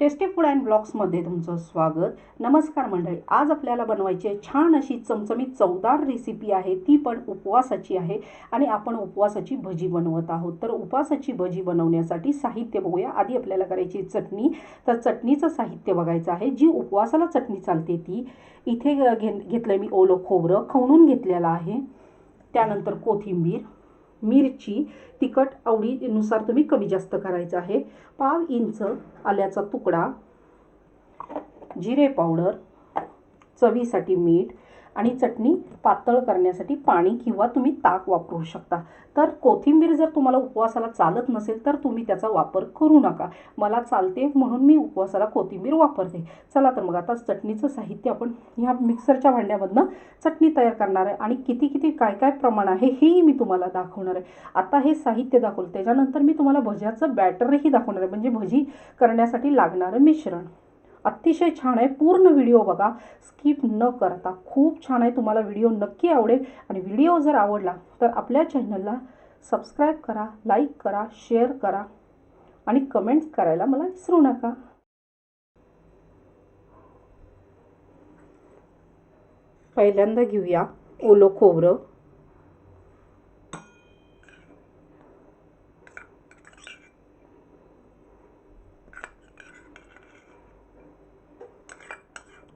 Tasty food and ब्लॉग्समध्ये तुमचं स्वागत. नमस्कार मंडळी आज आपल्याला बनवायची आहे छान अशी चमचमीत चवदार रेसिपी आहे. ती पण उपवासाची आहे आणि आपण उपवासाची भजी बनवत आहोत. तर उपवासाची भजी बनवण्यासाठी साहित्य बघूया. आधी आपल्याला करायची चटणी. तर चटणीचं साहित्य बघायचं आहे. जी उपवासाला चटणी चालते ती इथे घे घेतलं मी ओलं खोबरं खवणून घेतलेलं आहे. त्यानंतर कोथिंबीर. मिरची तिखट आवडीनुसार तुम्ही कमी जास्त करायचं आहे. पाव इंच आल्याचा तुकडा जिरे पावडर चवीसाठी मीठ आणि चटणी पातळ करण्यासाठी पाणी किंवा तुम्ही ताक वापरू शकता. तर कोथिंबीर जर तुम्हाला उपवासाला चालत नसेल तर तुम्ही त्याचा वापर करू नका. मला चालते म्हणून मी उपवासाला कोथिंबीर वापरते. चला तर मग आता चटणीचं साहित्य आपण ह्या मिक्सरच्या भांड्यामधनं चटणी तयार करणार आहे. आणि किती किती काय काय प्रमाण आहे हेही मी तुम्हाला दाखवणार आहे. आता हे साहित्य दाखवलं. त्याच्यानंतर मी तुम्हाला भज्याचं बॅटरही दाखवणार आहे. म्हणजे भजी करण्यासाठी लागणारं मिश्रण. अतिशय छान आहे. पूर्ण व्हिडिओ बघा. स्किप न करता. खूप छान आहे. तुम्हाला व्हिडिओ नक्की आवडेल. आणि व्हिडिओ जर आवडला तर आपल्या चॅनलला सबस्क्राईब करा लाईक करा शेअर करा आणि कमेंट्स करायला मला विसरू नका. पहिल्यांदा घेऊया ओलं खोबरं.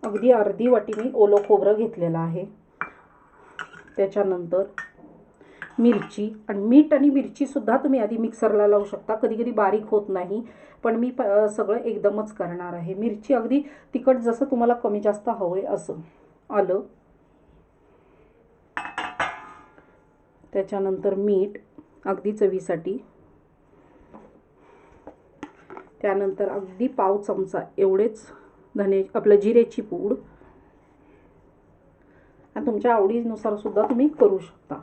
अगदी अर्धी वाटी मी ओलं खोबरं घेतलेलं आहे. त्याच्यानंतर मिरची आणि मीठ आणि मिरचीसुद्धा तुम्ही आधी मिक्सरला लावू शकता. कधी कधी बारीक होत नाही पण मी प सगळं एकदमच करणार आहे. मिरची अगदी तिखट जसं तुम्हाला कमी जास्त हवं आहे असं आलं. त्याच्यानंतर मीठ अगदी चवीसाठी. त्यानंतर अगदी पाव चमचा एवढेच धने आपलं जिरेची पूड. आणि तुमच्या आवडीनुसार सुद्धा तुम्ही करू शकता.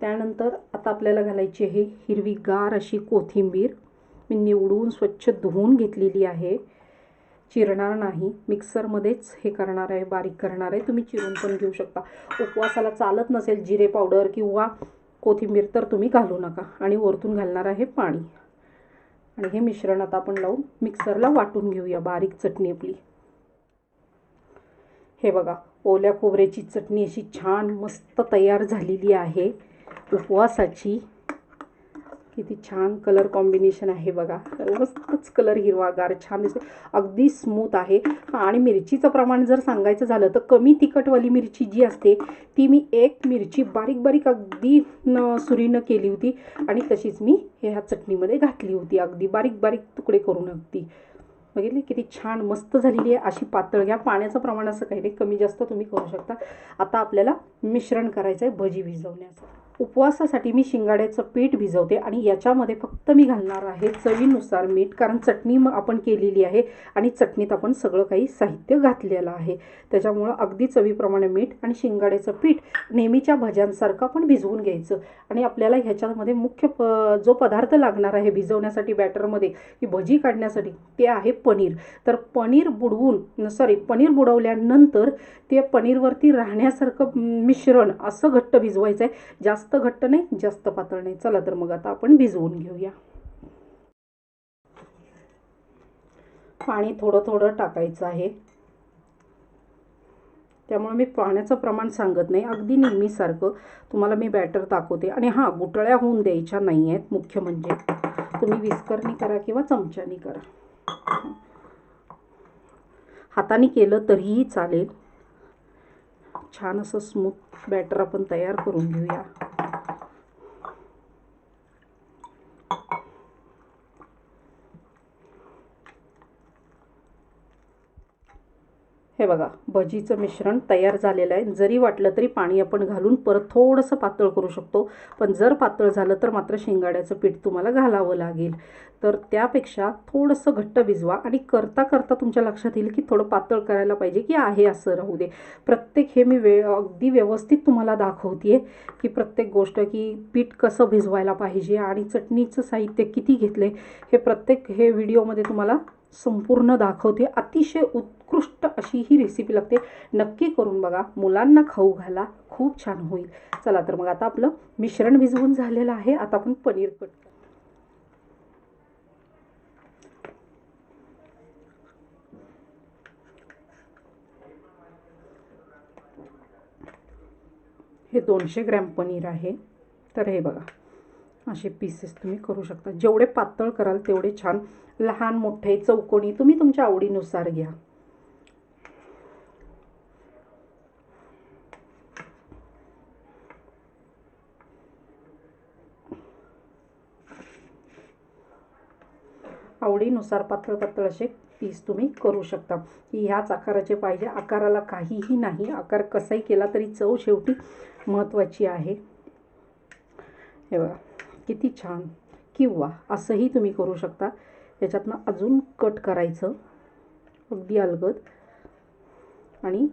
त्यानंतर आता आपल्याला घालायची आहे हिरवीगार अशी कोथिंबीर. मी निवडून स्वच्छ धुवून घेतलेली आहे. चिरणार नाही. मिक्सरमध्येच हे करणार आहे बारीक करणार आहे. तुम्ही चिरून पण घेऊ शकता. उपवासाला चालत नसेल जिरे पावडर किंवा कोथिंबीर तर तुम्ही घालू नका. आणि वरतून घालणार आहे पाणी. आणि हे मिश्रण आता आपण लावून मिक्सरला वाटून घेऊया बारीक चटणी आपली. हे बघा ओल्या खोबऱ्याची चटणी अशी छान मस्त तयार झालेली आहे. उपवासाची किती छान कलर कॉम्बिनेशन आहे बघा. मस्तच कलर हिरवागार छान दिसते अगदी स्मूथ आहे. आणि मिरचीचं प्रमाण जर सांगायचं झालं तर कमी तिखटवाली मिरची जी असते ती मी एक मिरची बारीक बारीक अगदी न सुरीनं केली होती. आणि तशीच मी ह्या चटणीमध्ये घातली होती. अगदी बारीक बारीक तुकडे करून अगदी. बघितली? किती छान मस्त झालेली आहे अशी पातळ. घ्या पाण्याचं प्रमाण असं काही नाही. कमी जास्त तुम्ही करू शकता. आता आपल्याला मिश्रण करायचं आहे भजी भिजवण्याचं. उपवासासाठी मी शिंगाड्याचं पीठ भिजवते आणि याच्यामध्ये फक्त मी घालणार आहे चवीनुसार मीठ कारण चटणी मग आपण केलेली आहे आणि चटणीत आपण सगळं काही साहित्य घातलेलं आहे. त्याच्यामुळं अगदी चवीप्रमाणे मीठ आणि शिंगाड्याचं पीठ नेहमीच्या भज्यांसारखं पण भिजवून घ्यायचं. आणि आपल्याला ह्याच्यामध्ये मुख्य प जो पदार्थ लागणार आहे भिजवण्यासाठी बॅटरमध्ये की भजी काढण्यासाठी ते आहे पनीर. तर पनीर बुडवून सॉरी पनीर बुडवल्यानंतर ते पनीरवरती राहण्यासारखं मिश्रण असं घट्ट भिजवायचं आहे जास्त जास्त घट्ट नाही जास्त पातळ नाही. चला तर मग आता आपण भिजवून घेऊया. पाणी थोडं थोडं टाकायचं आहे. त्यामुळे मी पाण्याचं प्रमाण सांगत नाही. अगदी नेहमीसारखं तुम्हाला मी बॅटर दाखवते. आणि हां गुटळ्या होऊन द्यायच्या नाही आहेत मुख्य म्हणजे तुम्ही विस्करणी करा किंवा चमच्यानी करा. हाताने केलं तरीही चालेल. छान असं स्मूथ बॅटर आपण तयार करून घेऊया. हे बघा. भजीचं मिश्रण तयार झालेलं आहे. जरी वाटलं तरी पाणी आपण घालून परत थोडंसं पातळ करू शकतो. पण जर पातळ झालं तर मात्र शेंगाड्याचं पीठ तुम्हाला घालावं लागेल. तर त्यापेक्षा थोडंसं घट्ट भिजवा आणि करता करता तुमच्या लक्षात येईल की थोडं पातळ करायला पाहिजे की आहे असं राहू दे. प्रत्येक हे मी वे अगदी व्यवस्थित तुम्हाला दाखवते की प्रत्येक गोष्ट की पीठ कसं भिजवायला पाहिजे आणि चटणीचं साहित्य किती घेतले हे प्रत्येक हे व्हिडिओमध्ये तुम्हाला संपूर्ण दाखवते. अतिशय उत्कृष्ट अशी ही रेसिपी लागते. नक्की करून बघा. मुलांना खाऊ घाला. खूप छान होईल. चला तर मग आता आपलं मिश्रण भिजवून झालेलं आहे. आता आपण पनीर कट हे दोनशे ग्रॅम पनीर आहे. तर हे बघा. असे पीसेस तुम्ही करू शकता. जेवढे पातळ कराल तेवढे छान लहान मोठे चौकोनी तुम्ही तुमच्या आवडीनुसार घ्या. आवडीनुसार पातळ पातळ असे पीस तुम्ही करू शकता. की ह्याच आकाराचे पाहिजे. आकाराला काहीही नाही. आकार कसाही केला तरी चव शेवटी महत्त्वाची आहे. हे बघा किती छान. किंवा असंही तुम्ही करू शकता. याच्यातनं अजून कट करायचं. अगदी अलगद. आणि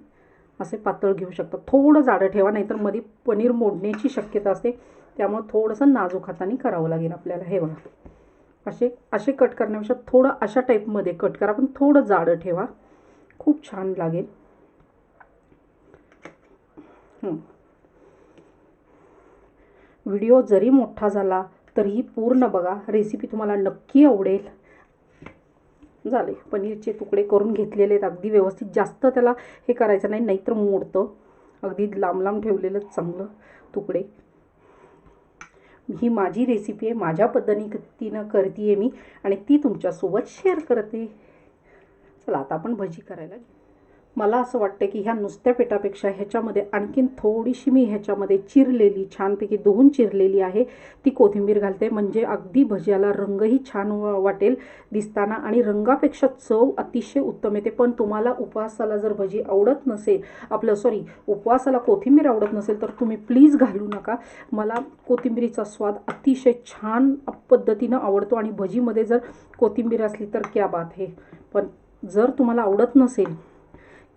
असे पातळ घेऊ शकता थोडं जाडं ठेवा नाहीतरमध्ये पनीर मोडण्याची शक्यता असते. त्यामुळे थोडंसं नाजूक हाताने करावं लागेल आपल्याला. हे बघा. असे असे कट करण्यापेक्षा थोडं अशा टाईपमध्ये कट करा. पण थोडं जाडं ठेवा. खूप छान लागेल. व्हिडिओ जरी मोठा झाला तरीही पूर्ण बघा. रेसिपी तुम्हाला नक्की आवडेल. झाले. पनीरचे तुकडे करून घेतलेले आहेत. अगदी व्यवस्थित जास्त त्याला हे करायचं नाही नाहीतर मोडतं. अगदी लांब लांब ठेवलेलं चांगलं तुकडे. ही माझी रेसिपी आहे. माझ्या पद्धतीनं करते आहे मी आणि ती तुमच्यासोबत शेअर करते. चला आता आपण भजी करायला घेऊ. मला असं वाटतं की ह्या नुसत्या पिठापेक्षा ह्याच्यामध्ये आणखीन थोडीशी मी ह्याच्यामध्ये चिरलेली छानपैकी धुवून चिरलेली आहे. ती कोथिंबीर घालते. म्हणजे अगदी भज्याला रंगही छान व- वाटेल दिसताना आणि रंगापेक्षा चव अतिशय उत्तम येते. पण तुम्हाला उपवासाला जर भजी आवडत नसेल आपलं सॉरी उपवासाला कोथिंबीर आवडत नसेल तर तुम्ही प्लीज घालू नका. मला कोथिंबीरीचा स्वाद अतिशय छान पद्धतीनं आवडतो आणि भजीमध्ये जर कोथिंबीर असली तर क्या बात आहे पण जर तुम्हाला आवडत नसेल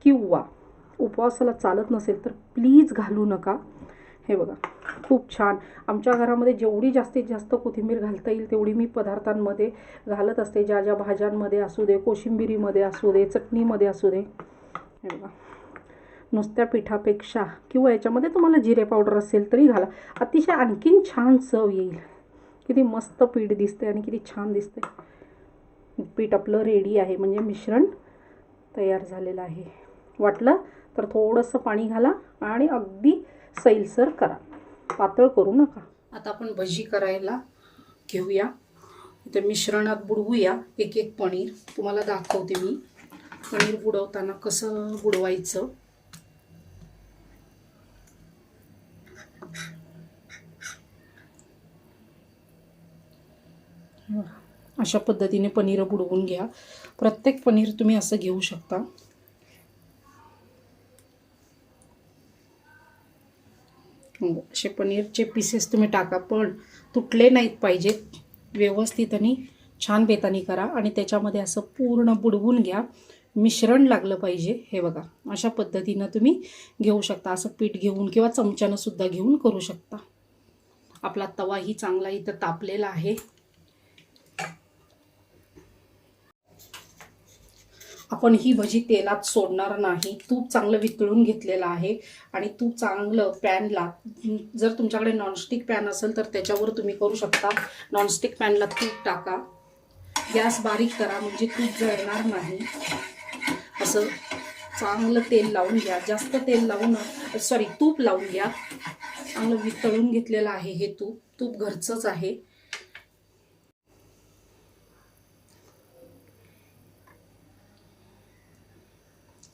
किंवा उपवासाला चालत नसेल तर प्लीज घालू नका. हे बघा खूप छान. आमच्या घरामध्ये जेवढी जास्तीत जास्त कोथिंबीर घालता येईल तेवढी मी पदार्थांमध्ये घालत असते. ज्या ज्या भाज्यांमध्ये असू दे कोशिंबिरीमध्ये असू दे चटणीमध्ये असू दे. हे बघा नुसत्या पिठापेक्षा किंवा याच्यामध्ये तुम्हाला जिरे पावडर असेल तरी घाला. अतिशय आणखीन छान चव येईल. किती मस्त पीठ दिसते आणि किती छान दिसते पीठ आपलं रेडी आहे. म्हणजे मिश्रण तयार झालेलं आहे. वाटलं तर थोडंसं पाणी घाला आणि अगदी सैलसर करा. पातळ करू नका. आता आपण भजी करायला घेऊया. इथे मिश्रणात बुडवूया. एक एक पनीर. तुम्हाला दाखवते मी. पनीर बुडवताना कसं बुडवायचं. अशा पद्धतीने पनीर बुडवून घ्या. प्रत्येक पनीर तुम्ही असं घेऊ शकता. असे पनीरचे पीसेस तुम्ही टाका. पण तुटले नाहीत पाहिजेत व्यवस्थित आणि छान बेतानी करा. आणि त्याच्यामध्ये असं पूर्ण बुडवून घ्या. मिश्रण लागलं पाहिजे. हे बघा अशा पद्धतीनं तुम्ही घेऊ शकता. असं पीठ घेऊन किंवा चमच्यानं सुद्धा घेऊन करू शकता. आपला तवाही चांगला इथं तापलेला आहे. आपण ही भजी तेलात सोडणार नाही. तूप चांगलं वितळून घेतलेलं आहे आणि तूप चांगलं पॅनला जर तुमच्याकडे नॉनस्टिक पॅन असेल तर त्याच्यावर तुम्ही करू शकता. नॉनस्टिक पॅनला तूप टाका. गॅस बारीक करा म्हणजे तूप जळणार नाही. असं चांगलं तेल लावून घ्या. जास्त तेल लावून सॉरी तूप लावून घ्या. चांगलं वितळून घेतलेलं आहे हे तूप. तूप घरचंच आहे.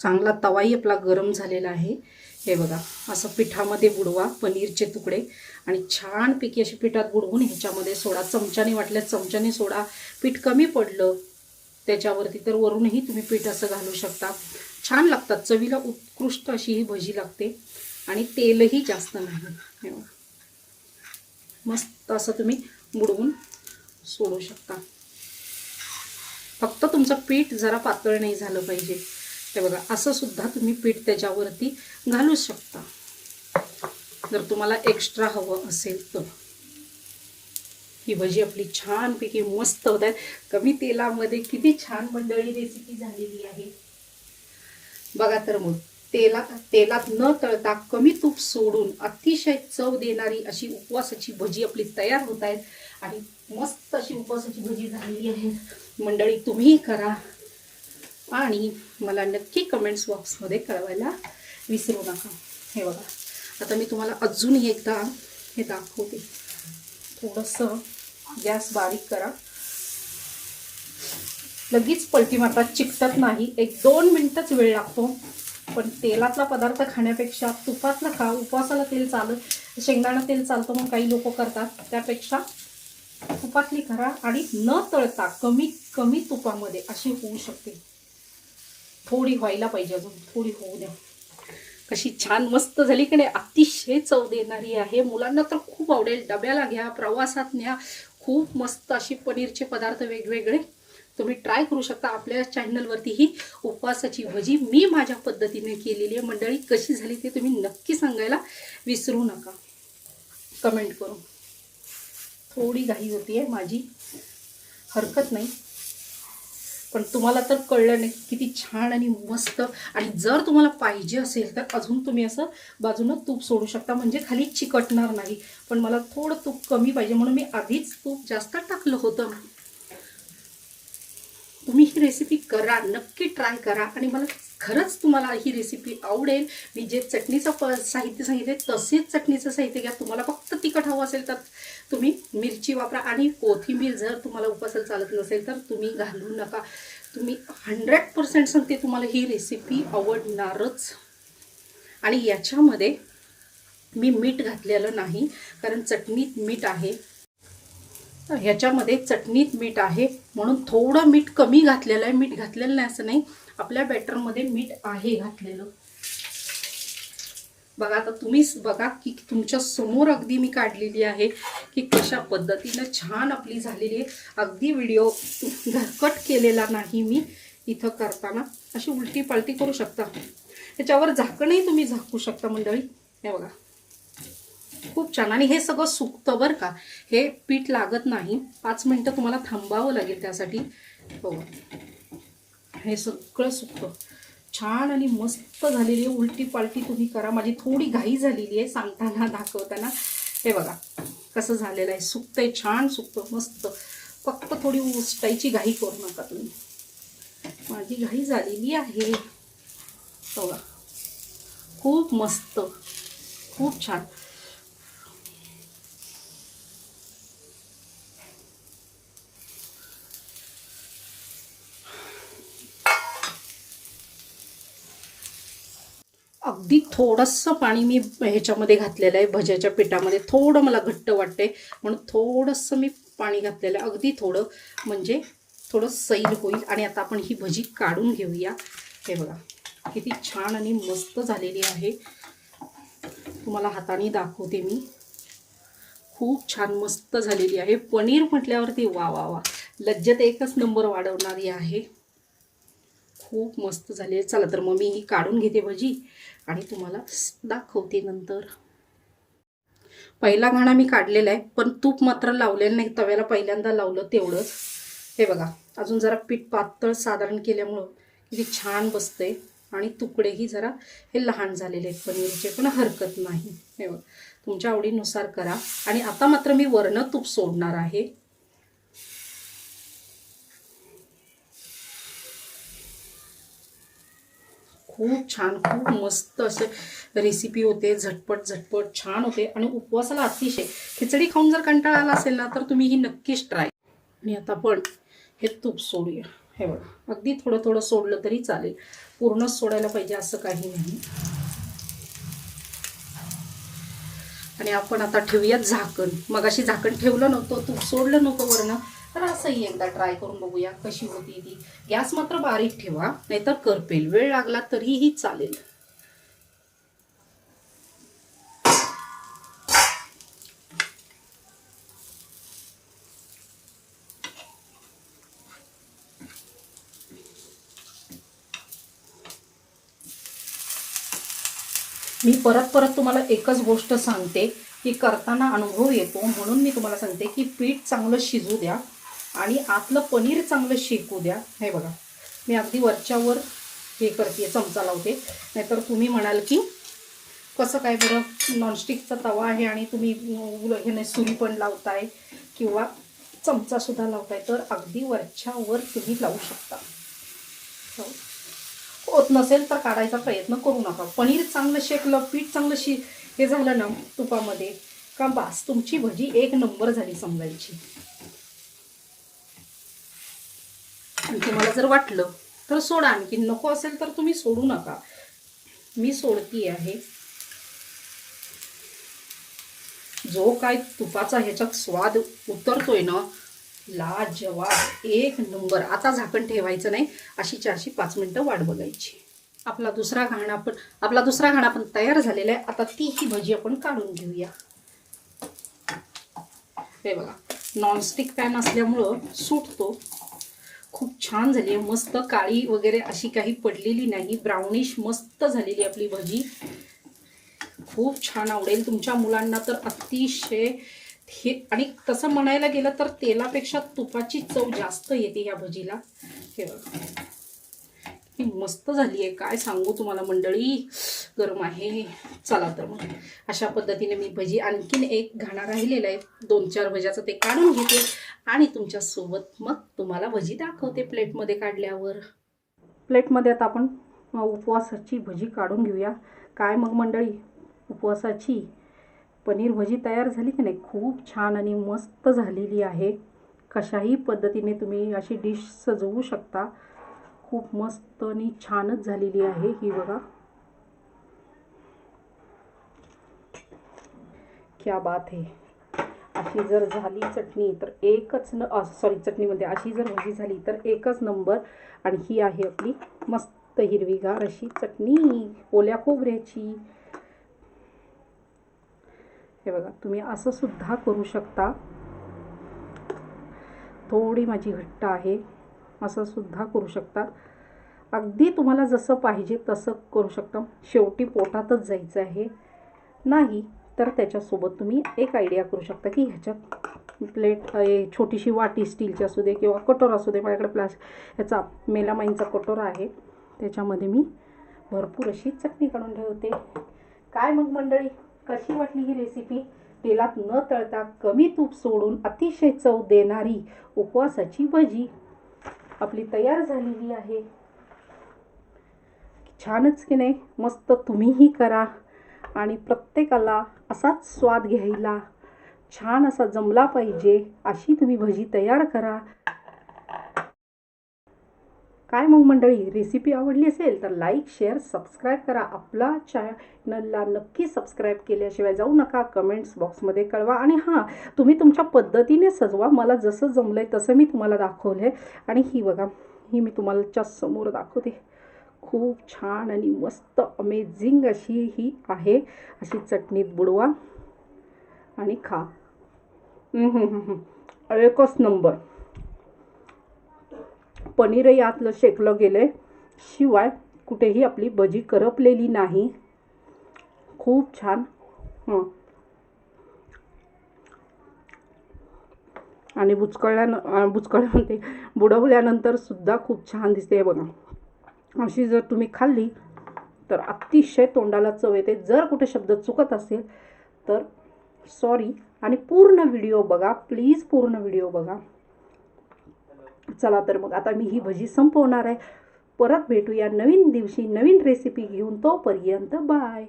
चांगला तवाही आपला गरम झालेला आहे. हे बघा असं पिठामध्ये बुडवा पनीरचे तुकडे आणि छानपैकी अशी पिठात बुडवून ह्याच्यामध्ये सोडा. चमच्याने वाटल्यास चमच्याने सोडा. पीठ कमी पडलं त्याच्यावरती तर वरूनही तुम्ही पीठ असं घालू शकता. छान लागतात चवीला उत्कृष्ट अशी ही भजी लागते आणि तेलही जास्त नाही. मस्त असं तुम्ही बुडवून सोडू शकता. फक्त तुमचं पीठ जरा पातळ नाही झालं पाहिजे. ते बघा असं सुद्धा तुम्ही पीठ त्याच्यावरती घालू शकता. जर तुम्हाला एक्स्ट्रा हवं असेल तर. ही भजी आपली छानपैकी मस्त होत आहे. कमी तेलामध्ये किती छान मंडळी रेसिपी झालेली आहे. बघा तर मग तेलात तेलात न तळता कमी तूप सोडून अतिशय चव देणारी अशी उपवासाची भजी आपली तयार होत आहेत. आणि मस्त अशी उपवासाची भजी झालेली आहे. मंडळी तुम्ही करा. आणि मला नक्की कमेंट्स बॉक्समध्ये कळवायला विसरू नका. हे बघा. आता मी तुम्हाला अजून एकदा हे दाखवते. थोडंसं गॅस बारीक करा. लगेच पलटी मारतात चिकटत नाही. एक दोन मिनटंच वेळ लागतो. पण तेलातला पदार्थ खाण्यापेक्षा तुपातला खा. उपवासाला तेल चालत शेंगदाणा तेल चालतं मग काही लोक करतात. त्यापेक्षा तुपातली करा आणि न तळता कमी कमी तुपामध्ये अशी होऊ शकते. थोडी व्हायला पाहिजे अजून थोडी होऊ द्या. कशी छान मस्त झाली की नाही अतिशय चव देणारी आहे. मुलांना तर खूप आवडेल. डब्याला घ्या प्रवासात न्या. खूप मस्त अशी पनीरचे पदार्थ वेगवेगळे तुम्ही ट्राय करू शकता. आपल्या चॅनलवरती ही उपवासाची भजी मी माझ्या पद्धतीने केलेली आहे. मंडळी कशी झाली ते तुम्ही नक्की सांगायला विसरू नका. कमेंट करून. थोडी घाई होती आहे माझी. हरकत नाही. पण तुम्हाला तर कळलं नाही. किती छान आणि मस्त. आणि जर तुम्हाला पाहिजे असेल तर अजून तुम्ही असं बाजूनं तूप सोडू शकता. म्हणजे खाली चिकटणार नाही. पण मला थोडं तूप कमी पाहिजे. म्हणून मी आधीच तूप जास्त टाकलं होतं. तुम्ही ही रेसिपी करा. नक्की ट्राय करा. आणि मला खरंच तुम्हाला ही रेसिपी आवडेल. मी जे चटणीचं प साहित्य सांगितले तसेच चटणीचं साहित्य घ्या. तुम्हाला फक्त तिखट हवं असेल तर तुम्ही मिरची वापरा आणि कोथिंबीर जर तुम्हाला उपासाला चालत नसेल तर तुम्ही घालू नका. तुम्ही हंड्रेड पर्सेंट सांगते तुम्हाला ही रेसिपी आवडणारच. आणि याच्यामध्ये मी मीठ घातलेलं नाही कारण चटणीत मीठ आहे. ह्याच्यामध्ये चटणीत मीठ आहे म्हणून थोडं मीठ कमी घातलेलं आहे. मीठ घातलेलं नाही असं नाही. आपल्या बॅटरमध्ये मीठ आहे घातलेलं. बघा आता तुम्हीच बघा की तुमच्यासमोर अगदी मी काढलेली आहे की कशा पद्धतीनं छान आपली झालेली आहे. अगदी व्हिडिओ घरकट केलेला नाही मी इथं करताना. अशी उलटी पालटी करू शकता. त्याच्यावर झाकणही तुम्ही झाकू शकता मंडळी. हे बघा. खूप छान. आणि हे सगळं सुकतं बरं का. हे पीठ लागत नाही. पाच मिनटं तुम्हाला थांबावं लागेल त्यासाठी. हो. हे सगळं सुकतं छान आणि मस्त झालेली आहे. उलटी पालटी तुम्ही करा. माझी थोडी घाई झालेली आहे सांगताना दाखवताना. हे बघा कसं झालेलं आहे. सुकतंय छान सुकतं मस्त. फक्त थोडी उष्टायची घाई करू नका तुम्ही. माझी घाई झालेली आहे. बघा. खूप मस्त. खूप छान. अगदी थोडंसं पाणी मी ह्याच्यामध्ये घातलेलं आहे भज्याच्या पिठामध्ये. थोडं मला घट्ट वाटतंय म्हणून थोडंसं मी पाणी घातलेलं आहे. अगदी थोडं म्हणजे थोडं सैल होईल. आणि आता आपण ही भजी काढून घेऊया. हे बघा किती छान आणि मस्त झालेली आहे. तुम्हाला हाताने दाखवते मी. खूप छान मस्त झालेली आहे. पनीर म्हटल्यावरती वा वा वा. लज्जत एकच नंबर वाढवणारी आहे. खूप मस्त झाली आहे. चला तर मग मी ही काढून घेते भजी आणि तुम्हाला दाखवते नंतर. पहिला घाणा मी काढलेला आहे पण तूप मात्र लावलेलं नाही. तव्याला पहिल्यांदा लावलं तेवढंच. हे बघा अजून जरा पीठ पातळ साधारण केल्यामुळं किती छान बसतंय. आणि तुकडेही जरा हे लहान झालेले आहेत पनीरचे पण हरकत नाही. हे बघा तुमच्या आवडीनुसार करा. आणि आता मात्र मी वर्ण तूप सोडणार आहे. खूप छान खूप मस्त असे रेसिपी होते झटपट झटपट छान होते. आणि उपवासाला अतिशय खिचडी खाऊन जर कंटाळा आला असेल ना तर तुम्ही ही नक्कीच ट्राय आणि आता आपण हे तूप सोडूया. हे बघा अगदी थोडं थोडं सोडलं तरी चालेल. पूर्णच सोडायला पाहिजे असं काही नाही. आणि आपण आता ठेवूयात झाकण. मग अशी झाकण ठेवलं नव्हतं तूप सोडलं नव्हतं वरनं. तर असंही एकदा ट्राय करून बघूया कशी होती ती. गॅस मात्र बारीक ठेवा नाहीतर करपेल. वेळ लागला तरीही चालेल. मी परत परत तुम्हाला एकच गोष्ट सांगते की करताना अनुभव येतो म्हणून मी तुम्हाला सांगते की पीठ चांगलं शिजू द्या. आणि आतलं पनीर चांगलं शेकू द्या. हे बघा मी अगदी वरच्यावर हे करते चमचा लावते. नाहीतर तुम्ही म्हणाल की कसं काय बरं नॉनस्टिकचा तवा आहे आणि तुम्ही ह्याने सुरी पण लावताय किंवा चमचासुद्धा लावताय तर अगदी वरच्यावर तुम्ही लावू शकता. हो. होत नसेल तर काढायचा प्रयत्न करू नका. पनीर चांगलं शेकलं पीठ चांगलं शि हे झालं ना तुपामध्ये का बास तुमची भजी एक नंबर झाली समजायची. आणि तुम्हाला जर वाटलं तर सोडा आणखी. नको असेल तर तुम्ही सोडू नका. मी सोडती आहे. जो काय तुपाचा ह्याच्यात स्वाद उतरतोय ना लाजवाब. एक नंबर. आता झाकण ठेवायचं नाही. अशी चारशे पाच मिनटं वाट बघायची. आपला दुसरा घाणा पण आपला दुसरा घाणा पण तयार झालेला आहे. आता ती ही भजी आपण काढून घेऊया. हे बघा. नॉनस्टिक पॅन असल्यामुळं सुटतो. खूप छान झाली आहे. मस्त काळी वगैरे अशी काही पडलेली नाही. ब्राउनिश मस्त झालेली आपली भजी. खूप छान आवडेल. तुमच्या मुलांना तर अतिशय हे आणि तसं म्हणायला गेलं तर तेलापेक्षा तुपाची चव जास्त येते ह्या भजीला. हे बघा. ही मस्त झाली आहे. काय सांगू तुम्हाला मंडळी? गरम आहे. चला तर मग. अशा पद्धतीने मी भजी आणखीन एक घाणा राहिलेला आहे. दोन चार भज्याचं ते काढून घेते. आणि तुमच्यासोबत मग तुम्हाला भजी दाखवते प्लेटमध्ये काढल्यावर. प्लेटमध्ये आता आपण उपवासाची भजी काढून घेऊया. काय मग मंडळी? उपवासाची पनीर भजी तयार झाली की नाही? खूप छान आणि मस्त झालेली आहे. कशाही पद्धतीने तुम्ही अशी डिश सजवू शकता. खूप मस्त आणि छानच झालेली आहे ही बघा. क्या बात आहे. अशी जर झाली चटणी तर एकच न सॉरी चटणीमध्ये अशी जर भाजी झाली तर एकच नंबर. आणि ही आहे आपली मस्त हिरवीगार अशी चटणी. ओल्या खोबऱ्याची. हे बघा तुम्ही असं सुद्धा करू शकता. थोडी माझी घट्ट आहे. असं सुद्धा करू शकता अगदी तुम्हाला जसं पाहिजे तसं करू शकता. शेवटी पोटातच जायचं आहे. नाही तर त्याच्यासोबत तुम्ही एक आयडिया करू शकता की ह्याच्यात प्लेट ए, छोटीशी वाटी स्टीलची असू दे किंवा कटोरा असू दे. माझ्याकडे प्लास ह्याचा मेलामाईनचा कटोरा आहे. त्याच्यामध्ये मी भरपूर अशी चटणी काढून ठेवते. काय मग मंडळी? कशी वाटली ही रेसिपी तेलात न तळता कमी तूप सोडून अतिशय चव देणारी उपवासाची भजी. आपली तयार झालेली आहे. छानच की नाही? मस्त तुम्हीही करा आणि प्रत्येकाला असाच स्वाद घ्यायला छान असा जमला पाहिजे अशी तुम्ही भजी तयार करा. काय मग मंडळी? रेसिपी आवडली असेल तर लाईक शेअर सबस्क्राईब करा. आपला चॅनलला नक्की सबस्क्राईब केल्याशिवाय जाऊ नका. कमेंट्स बॉक्समध्ये कळवा. आणि हां तुम्ही तुमच्या पद्धतीने सजवा. मला जसं जमलं आहे तसं मी तुम्हाला दाखवलं आहे आणि ही बघा ही मी तुम्हाला समोर दाखवते. खूप छान आणि मस्त अमेझिंग अशी ही आहे. अशी चटणीत बुडवा. आणि खा. एकच नंबर पनीरही आतलं शेकलं गेलं आहे शिवाय कुठेही आपली भजी करपलेली नाही. खूप छान. आणि बुचकळल्यान बुचकळ्या म्हणते बुडवल्यानंतर सुद्धा खूप छान दिसते बघा. अशी जर तुम्ही खाल्ली तर अतिशय तोंडाला चव येते. जर कुठे शब्द चुकत असेल तर सॉरी आणि पूर्ण व्हिडिओ बघा. प्लीज पूर्ण व्हिडिओ बघा. चला तर मग आता मी ही भजी संपवणार आहे. परत भेटूया नवीन दिवशी नवीन रेसिपी घेऊन. तोपर्यंत बाय.